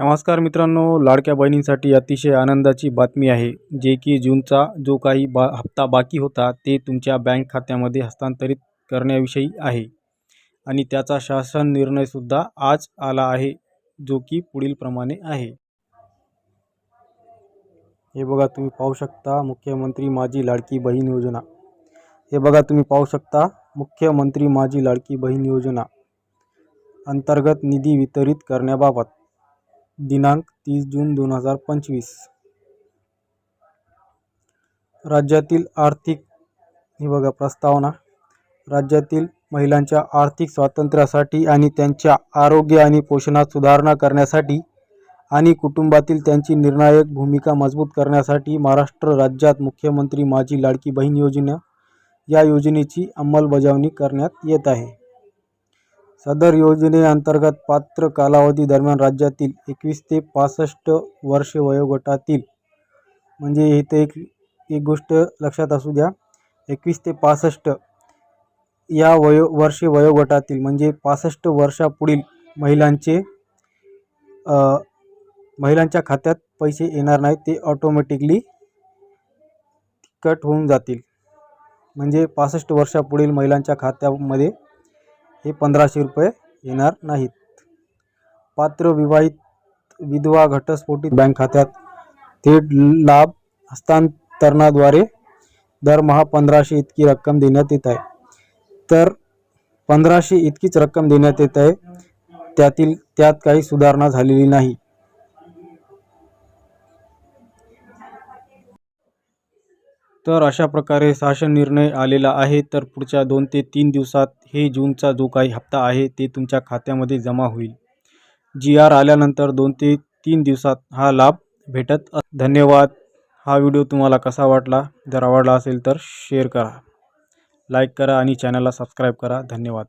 नमस्कार मित्रांनो लाडक्या बहिणींसाठी अतिशय आनंदाची बातमी आहे जे की जूनचा जो काही बा हप्ता बाकी होता ते तुमच्या बँक खात्यामध्ये हस्तांतरित करण्याविषयी आहे. आणि त्याचा शासन निर्णयसुद्धा आज आला आहे जो की पुढीलप्रमाणे आहे. हे बघा तुम्ही पाहू शकता मुख्यमंत्री माझी लाडकी बहीण योजना. हे बघा तुम्ही पाहू शकता मुख्यमंत्री माझी लाडकी बहीण योजना अंतर्गत निधी वितरित करण्याबाबत. दिनांक तीस जून दोन हजार पंचवीस. राज्यातील आर्थिक हे बघा प्रस्तावना. राज्यातील महिलांच्या आर्थिक स्वातंत्र्यासाठी आणि त्यांच्या आरोग्य आणि पोषणात सुधारणा करण्यासाठी आणि कुटुंबातील त्यांची निर्णायक भूमिका मजबूत करण्यासाठी महाराष्ट्र राज्यात मुख्यमंत्री माझी लाडकी बहीण योजना या योजनेची अंमलबजावणी करण्यात येत आहे. सदर योजनेअंतर्गत पात्र कालावधी दरम्यान राज्यातील एकवीस ते पासष्ट वर्ष वयोगटातील म्हणजे इथे एक एक गोष्ट लक्षात असू द्या एकवीस ते पासष्ट या वयो वर्षे वयोगटातील म्हणजे पासष्ट वर्षापुढील महिलांचे महिलांच्या खात्यात पैसे येणार नाहीत ते ऑटोमॅटिकली कट होऊन जातील. म्हणजे पासष्ट वर्षापुढील महिलांच्या खात्यामध्ये हे पंधराशे रुपये येणार नाहीत. पात्र विवाहित विधवा घटस्फोटित बँक खात्यात थेट लाभ हस्तांतरणाद्वारे दरमहा पंधराशे इतकी रक्कम देण्यात येत आहे. तर पंधराशे इतकीच रक्कम देण्यात येत आहे त्यातील त्यात काही सुधारणा झालेली नाही. तर अशा प्रकारे शासन निर्णय आलेला आहे. तर पुढच्या दोन ते तीन दिवसात हे जूनचा जो काही हप्ता आहे ते तुमच्या खात्यामध्ये जमा होईल. जी आर आल्यानंतर दोन ते तीन दिवसात हा लाभ भेटत धन्यवाद. हा व्हिडिओ तुम्हाला कसा वाटला? जर आवडला असेल तर शेअर करा. लाईक करा आणि चॅनलला सबस्क्राईब करा. धन्यवाद.